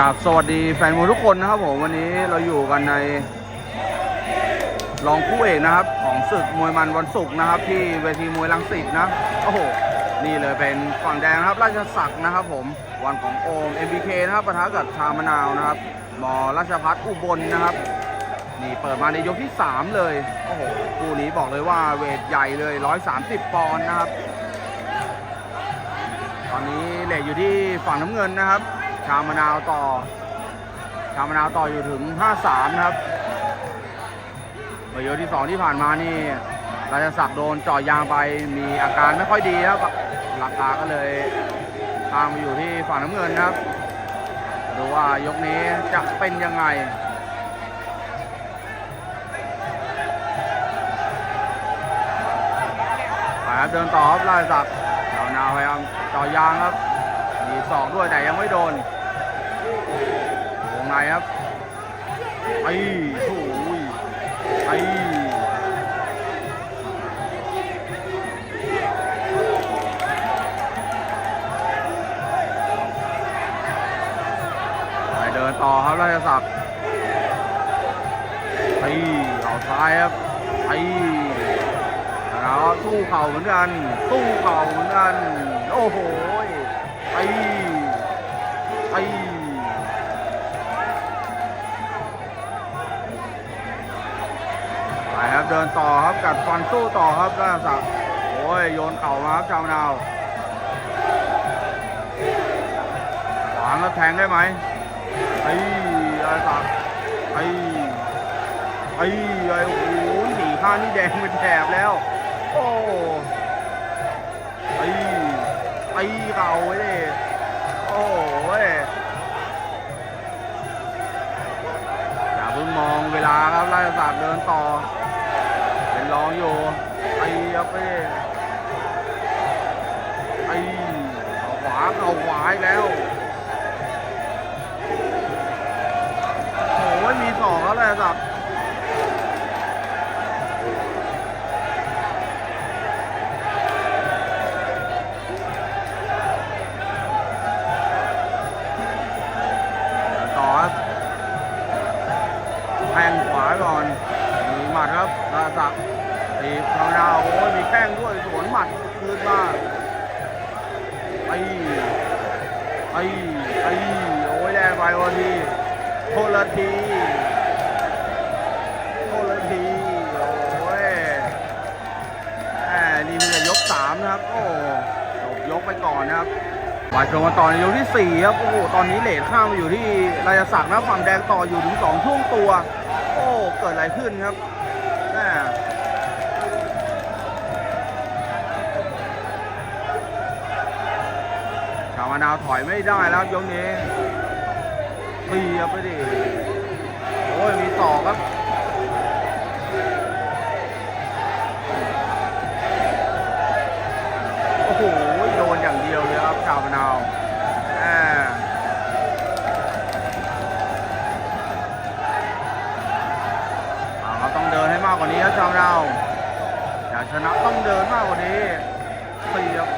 กับสวัสดีแฟนมวยทุกคนนะครับผมวันนี้เราอยู่กันในรองคู่เอกนะครับ ของศึกมวยมันวันศุกร์นะครับ ที่เวทีมวยลังสิตนะโอ้โหนี่เลยเป็นฝั่งแดงนะครับ ราชศักดิ์นะครับ ผมวันของโอม MBK นะครับปะทะกับชามะนาวนะครับบอราชพัฒอุบลนะครับ นี่เปิดมาในยกที่ 3 เลยโอ้โหคู่นี้บอกเลยว่าเวทใหญ่เลย 130 ปอนด์นะครับ ตอนนี้เหลทอยู่ที่ฝั่งน้ำเงินนะครับ ชามะนาวต่อ ชามะนาวต่ออยู่ถึง 5-3 นะครับเมื่อยกที่ 2 ที่ผ่านมานี่ราชศักดิ์โดนจ่อยางไปมีอาการไม่ค่อยดีครับราคาก็เลยทางมาอยู่ที่ฝั่งน้ำเงินนะครับดูว่ายกนี้จะเป็นยังไงครับเดินต่อครับราชศักดิ์ชาวนาวพยายามจ่อยางครับ สองด้วยแต่ยังไม่โดนวงในครับไอ้โอ้ยไอ้ไปเดินต่อครับราชศักดิ์ไอ้เอาซ้ายครับไอ้แล้วสู้เข่าเหมือนกันสู้เข่าเหมือนกันโอ้โห ไอ้ไอ้ไปครับเดินต่อครับกัดฟันสู้ต่อครับราชศักโอ้ยโยนเข่ามาครับชาวนาวขวางแล้วแทงได้ไหมไอ้ราชศักไอ้ไอ้ไอ้โอ้โหหนีข้างนี่แดงเป็นแถบแล้ว โอ้ไอ้ ไอ้เข่าไว้ดิโอ้เว้ยอย่าเพิ่งมองเวลาครับราชศักดิ์เดินต่อ เป็นรองอยู่ไอ้ครับไปดิไอ้เข่าขวาเข่าขวาแล้ว ไอ้ไอ้โอ้ยแดงไปวันทีโทษละทีโทษละทีโอ้ยแหมนี่มีแต่ยกสามนะครับ โอ้จบยกไปก่อนนะครับมาชมกันต่อในยกที่4ครับ โอ้โห ตอนนี้เลทข้ามมาอยู่ที่ราชศักดิ์นะฝั่งแดงต่ออยู่ถึง2ช่วงตัว โอ้ เกิดอะไรขึ้นครับ มะนาวถอยไม่ได้แล้วยกนี้เปีไปดิโอ้ยมีต่อครับโอ้โหโดนอย่างเดียวเลยครับชาวมะนาวแอเราต้องเดินให้มากกว่านี้ครับชาวมะนาวอยากชนะต้องเดินมากกว่านี้เสียบ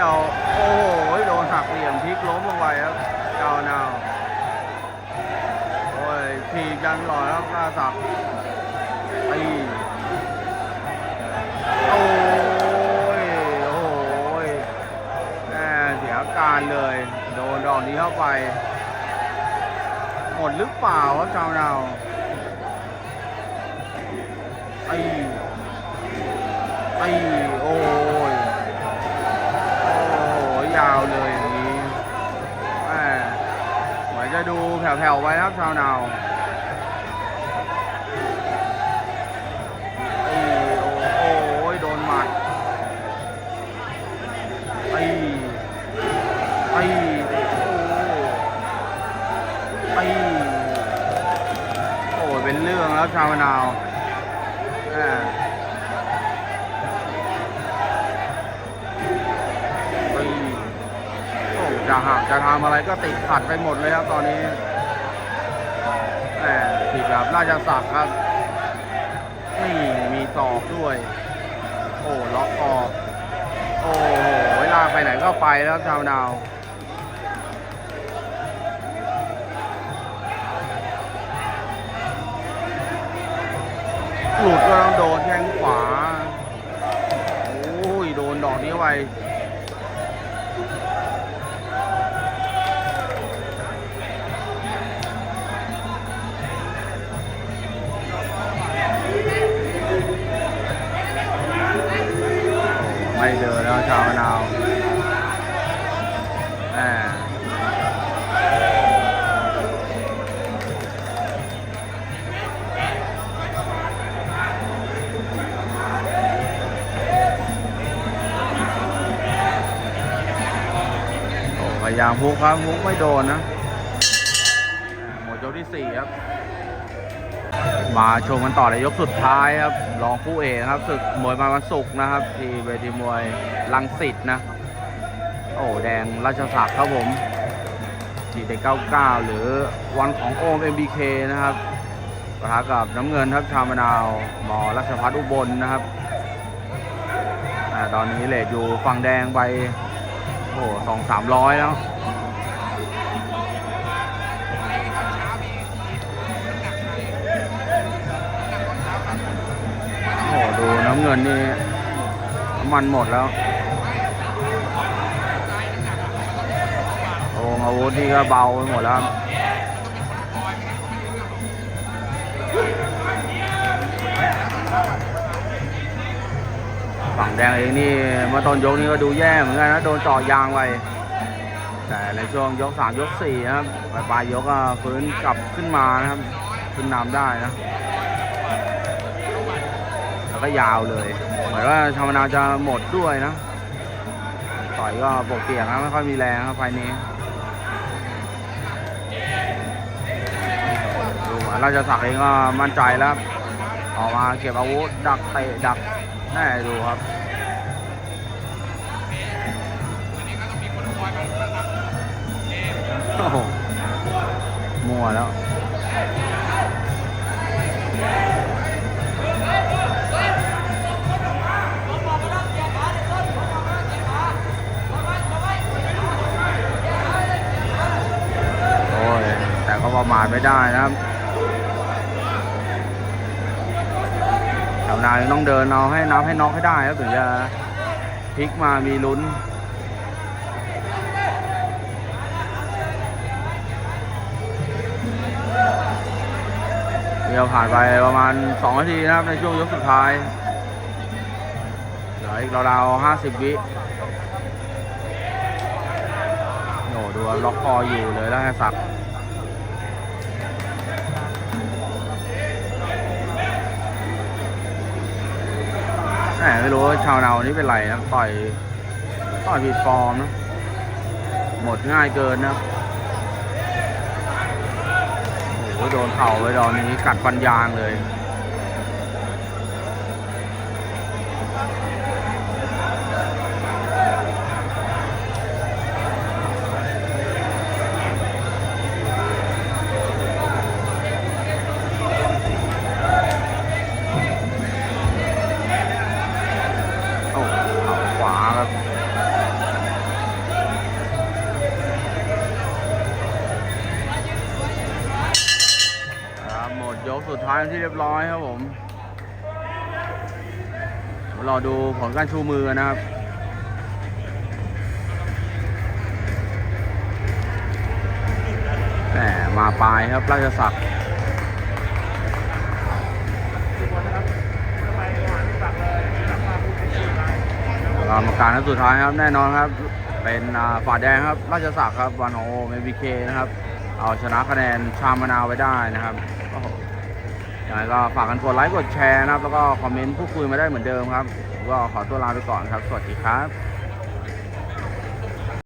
ยกนี้เอาโอ้โห โดนหักเหลี่ยมพลิกล้มลงไปครับเจ้านาวโอ้ยถีบยันหล่อครับหน้าสักดิ์ไอ้โอ้ยโอ้ยแหมเสียการเลย โดนดอกนี้เข้าไป หมดหรือเปล่าครับชาวนาวไอ้ไอ้โอ้ แผ่วๆไว้นะครับชาวนาโอ้โอ้ยโดนหมัดไอ้ไอ้โอ้ไอ้โอ้ยเป็นเรื่องแล้วชาวนาวแหมปีโอ้จะหักจะทำอะไรก็ติดขัดไปหมดเลยครับตอนนี้ แหมผิดแบบราชศักดิ์ครับนี่มีศอกด้วย โอ้ล็อกคอโอ้โหลากไปไหนก็ไปแล้วชาวมะนาวหลุดก็ต้องโดนแข้งขวา โอ้ย โดนดอกนี้เข้าไป ยายามพุกครับพุกไม่โดนนะหมดยกที่สี่ครับ มาชมกันต่อในยกสุดท้ายครับรองคู่เอกครับศึกมวยมาวันศุกร์นะครับ ที่เวทีมวยลังสิตนะ โอ้แดงราชศักดิ์ครับผมทีเด็ก99 หรือวันของโอม MBK นะครับปะทะกับน้ำเงินครับชามนาวหมอรัชพัฒน์อุบลนะครับอาตอนนี้เลทอยู่ฝั่งแดงไป อ้สองสามร้อยแล้วโอ้โหดูน้ำเงินนี่น้ำมันหมดแล้วโอ้อาวุธนี่ก็เบาไปหมดแล้ว แดงเองนี่มื่อนยกนี่ก็ดูแย่เหมือนกันนะโดนเจ่อยางไปแต่ในช่วงยกสามยกสี่นะครับปลายปลายยกก็ฟื้นกลับขึ้นมานะครับขึ้นนำได้นะแล้วก็ยาวเลยเหมือนว่าชาวมนาจะหมดด้วยนะต่อยก็ปกเปียกนะไม่ค่อยมีแรงครับไฟนี้ดูเราชสักเองก็มั่นใจแล้ว ออกมาเก็บอาวุธดักเตะดักแน่ดูครับ โอ้โหมั่วแล้วโอ้ยแต่ก็ประมาทไม่ได้นะครับแถวนายต้องเดินเอาให้นับให้น็อกให้ได้ครับถึงจะพลิกมามีลุ้น เดี๋ยวผ่านไปประมาณ 2 นาทีนะครับ ในช่วงยกสุดท้ายเหลืออีกราวๆ50 วิโอ้ดูล็อกคออยู่เลยแล้วให้สักดิ์แหมไม่รู้ชาวนาวันนี้เป็นไรนะต่อย ต่อยผิดฟอร์มนะ หมดง่ายเกินนะครับ โอ้โหโดนเข่าไปดอนนี้กัดฟันยางเลย ท้ายที่เรียบร้อยครับผมรอดูผลการชูมือนะครับแหมมาปลายครับราชศักดิ์กรรมการท่านสุดท้ายครับแน่นอนครับ เป็นอ่าฝ่าแดงครับราชศักดิ์ครับวันโอเมบีเคนะครับ เอาชนะคะแนนชามมนาวไว้ได้นะครับ ยังไงก็ฝากกันกดไลค์กดแชร์นะครับ แล้วก็คอมเมนต์พูดคุยมาได้เหมือนเดิมครับ ก็ขอตัวลาไปก่อนครับ สวัสดีครับ